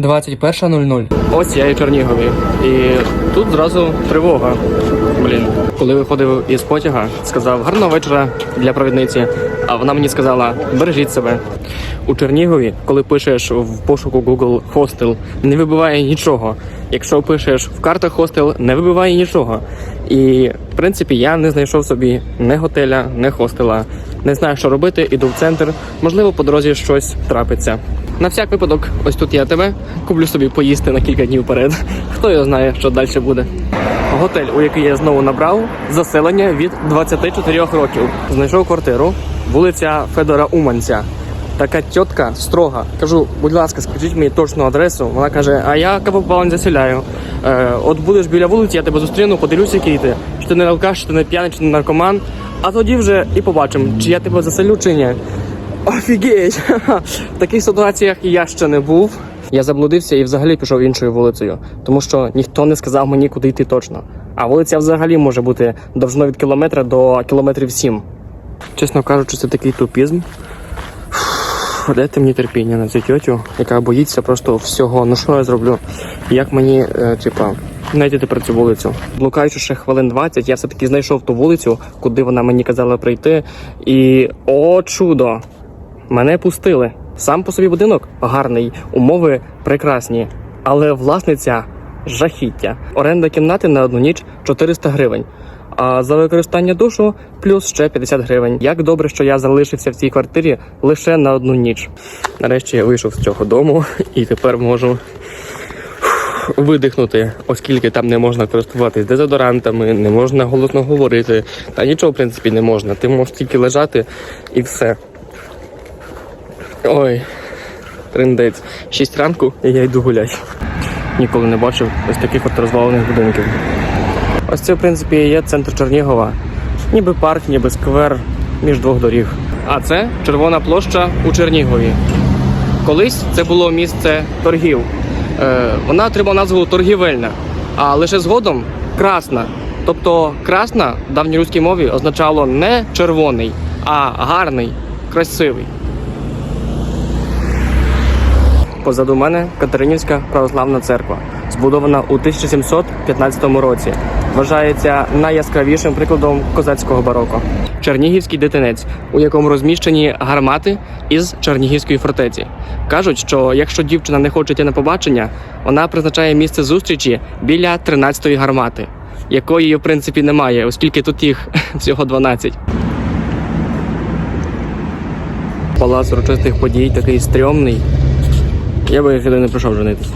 21.00. Ось я і Чернігові. І тут зразу тривога. Блін, коли виходив із потяга, сказав гарного вечора для провідниці. А вона мені сказала: бережіть себе. У Чернігові, коли пишеш в пошуку Google хостел, не вибиває нічого. Якщо пишеш в картах хостел, не вибиває нічого. І в принципі я не знайшов собі не готеля, не хостела. Не знаю, що робити, іду в центр. Можливо, по дорозі щось трапиться. На всяк випадок, ось тут я тебе куплю собі поїсти на кілька днів вперед. Хто його знає, що далі буде. Готель, у який я знову набрав, заселення від 24 років. Знайшов квартиру, вулиця Федора Уманця. Така тітка строга. Кажу, будь ласка, скажіть мені точну адресу. Вона каже: А я капопал не заселяю. Е, от будеш біля вулиці, я тебе зустріну, подивлюся, який ти. Чи ти не алкаш, чи ти не п'яний, чи не наркоман. А тоді вже і побачимо, чи я тебе заселю, чи ні. Офігеть! В таких ситуаціях я ще не був. Я заблудився і взагалі пішов іншою вулицею, тому що ніхто не сказав мені, куди йти точно. А вулиця взагалі може бути довжиною від кілометра до кілометрів сім. Чесно кажучи, це такий тупізм. Дайте мені терпіння на цю тьотю, яка боїться просто всього. Ну що я зроблю? Як мені, е, типа, знайти тепер цю вулицю? Блукаючи ще хвилин 20, я все-таки знайшов ту вулицю, куди вона мені казала прийти. І о, чудо! Мене пустили. Сам по собі будинок гарний, умови прекрасні, але власниця жахіття. Оренда кімнати на одну ніч 400 гривень. А за використання душу плюс ще 50 гривень. Як добре, що я залишився в цій квартирі лише на одну ніч. Нарешті я вийшов з цього дому і тепер можу видихнути, оскільки там не можна користуватись дезодорантами, не можна голосно говорити. Та нічого, в принципі, не можна. Ти можеш тільки лежати і все. Ой, триндець. Шість ранку і я йду гуляти. Ніколи не бачив ось таких от розвалених будинків. Ось це, в принципі, є центр Чернігова. Ніби парк, ніби сквер між двох доріг. А це червона площа у Чернігові. Колись це було місце торгів. Е, вона отримала назву торгівельна, а лише згодом красна. Тобто красна в давньоруській мові означало не червоний, а гарний, красивий. Позаду мене Катеринівська православна церква, збудована у 1715 році. Вважається найяскравішим прикладом козацького бароко. Чернігівський дитинець, у якому розміщені гармати із Чернігівської фортеці. Кажуть, що якщо дівчина не хоче йти на побачення, вона призначає місце зустрічі біля 13-ї гармати, якої в принципі немає, оскільки тут їх всього 12. Палац урочистих подій такий стрьомний. Я би сюди не прийшов женитися.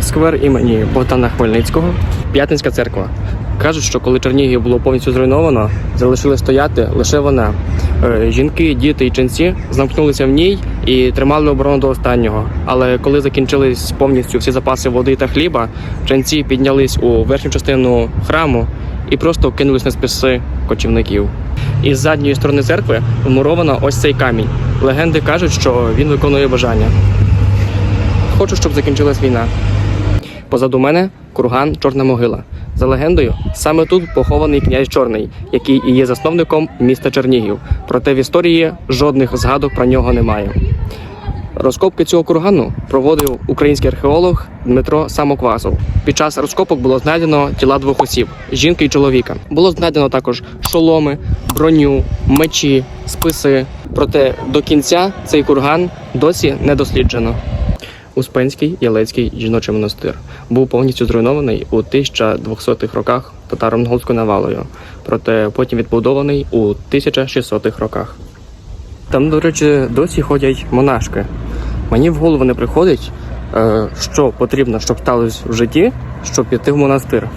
Сквер імені Богдана Хмельницького, П'ятницька церква. Кажуть, що коли Чернігів було повністю зруйновано, залишили стояти лише вона. Е, Жінки, діти і ченці замкнулися в ній і тримали оборону до останнього. Але коли закінчились повністю всі запаси води та хліба, ченці піднялись у верхню частину храму і просто кинулись на списи кочівників. Із задньої сторони церкви вмуровано ось цей камінь. Легенди кажуть, що він виконує бажання. Хочу, щоб закінчилась війна. Позаду мене курган Чорна могила. За легендою, саме тут похований князь Чорний, який і є засновником міста Чернігів. Проте в історії жодних згадок про нього немає. Розкопки цього кургану проводив український археолог Дмитро Самоквасов. Під час розкопок було знайдено тіла двох осіб жінки і чоловіка. Було знайдено також шоломи, броню, мечі, списи. Проте до кінця цей курган досі не досліджено. Успенський Ялецький жіночий монастир був повністю зруйнований у 1200-х роках татаро-монголською навалою, проте потім відбудований у 1600-х роках. Там, до речі, досі ходять монашки. Мені в голову не приходить, е, що потрібно, щоб сталося в житті, щоб піти в монастир.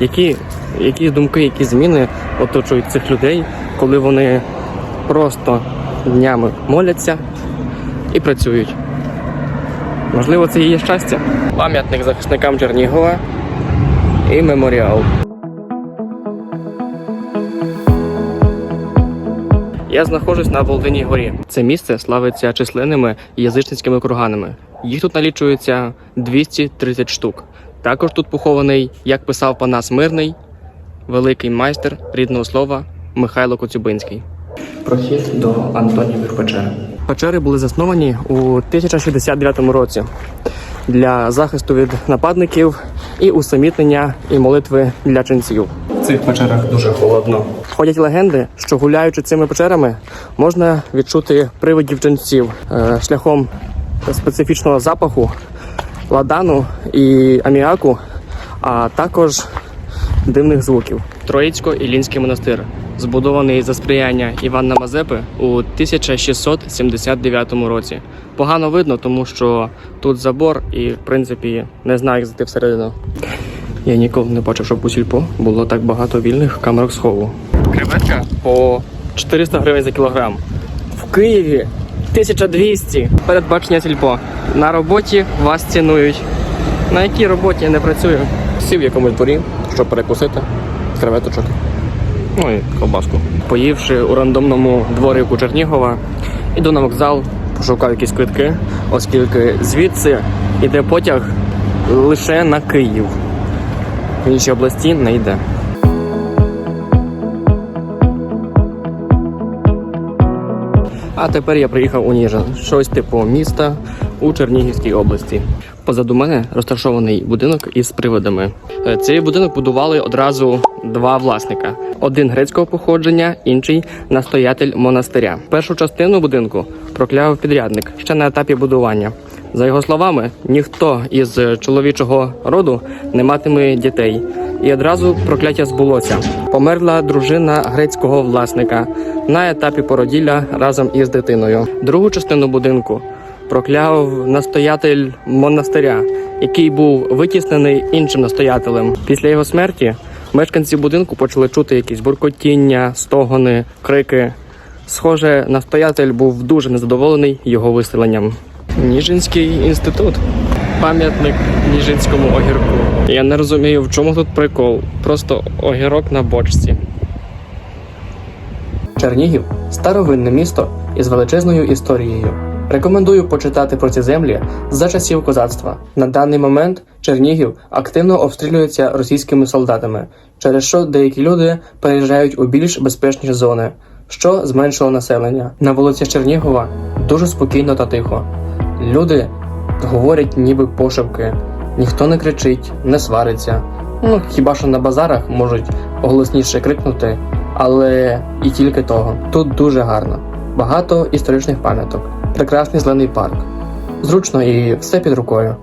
Які, які думки, які зміни оточують цих людей, коли вони просто днями моляться і працюють. Можливо, це і є щастя. Пам'ятник захисникам Чернігова і меморіал. Я знаходжусь на Волдиній горі. Це місце славиться численними язичницькими курганами. Їх тут налічується 230 штук. Також тут похований, як писав Панас Мирний, великий майстер рідного слова Михайло Коцюбинський. Прохід до Антонівих печер. Печери були засновані у 1069 році для захисту від нападників і усамітнення і молитви для ченців. В цих печерах дуже холодно. Ходять легенди, що гуляючи цими печерами, можна відчути привидів ченців е, шляхом специфічного запаху, ладану і аміаку, а також дивних звуків. Троїцько-Ілінський монастир, збудований за сприяння Івана Мазепи у 1679 році. Погано видно, тому що тут забор і, в принципі, не знаю, як зайти всередину. Я ніколи не бачив, щоб у сільпо було так багато вільних камерок схову. Креветка по 400 гривень за кілограм. В Києві 1200. Передбачення сільпо. На роботі вас цінують. На якій роботі я не працюю? Сів в якомусь дворі, щоб перекусити креветочок. Ну і ковбаску. Поївши у рандомному дворику Чернігова, іду на вокзал, пошукав якісь квитки, оскільки звідси йде потяг лише на Київ. В інші області не йде. А тепер я приїхав у Ніжин, щось типу міста у Чернігівській області. Позаду мене розташований будинок із приводами. Е, Цей будинок будували одразу два власника: один грецького походження, інший настоятель монастиря. Першу частину будинку прокляв підрядник ще на етапі будування. За його словами, ніхто із чоловічого роду не матиме дітей. І одразу прокляття збулося. Померла дружина грецького власника на етапі породілля разом із дитиною. Другу частину будинку прокляв настоятель монастиря, який був витіснений іншим настоятелем. Після його смерті мешканці будинку почали чути якісь буркотіння, стогони, крики. Схоже, настоятель був дуже незадоволений його виселенням. Ніжинський інститут. Пам'ятник Ніжинському огірку. Я не розумію, в чому тут прикол. Просто огірок на бочці. Чернігів старовинне місто із величезною історією. Рекомендую почитати про ці землі за часів козацтва. На даний момент Чернігів активно обстрілюється російськими солдатами, через що деякі люди переїжджають у більш безпечні зони, що зменшило населення. На вулиці Чернігова дуже спокійно та тихо. Люди говорять ніби пошепки, ніхто не кричить, не свариться. Ну хіба що на базарах можуть голосніше крикнути, але і тільки того. Тут дуже гарно. Багато історичних пам'яток, прекрасний зелений парк. Зручно і все під рукою.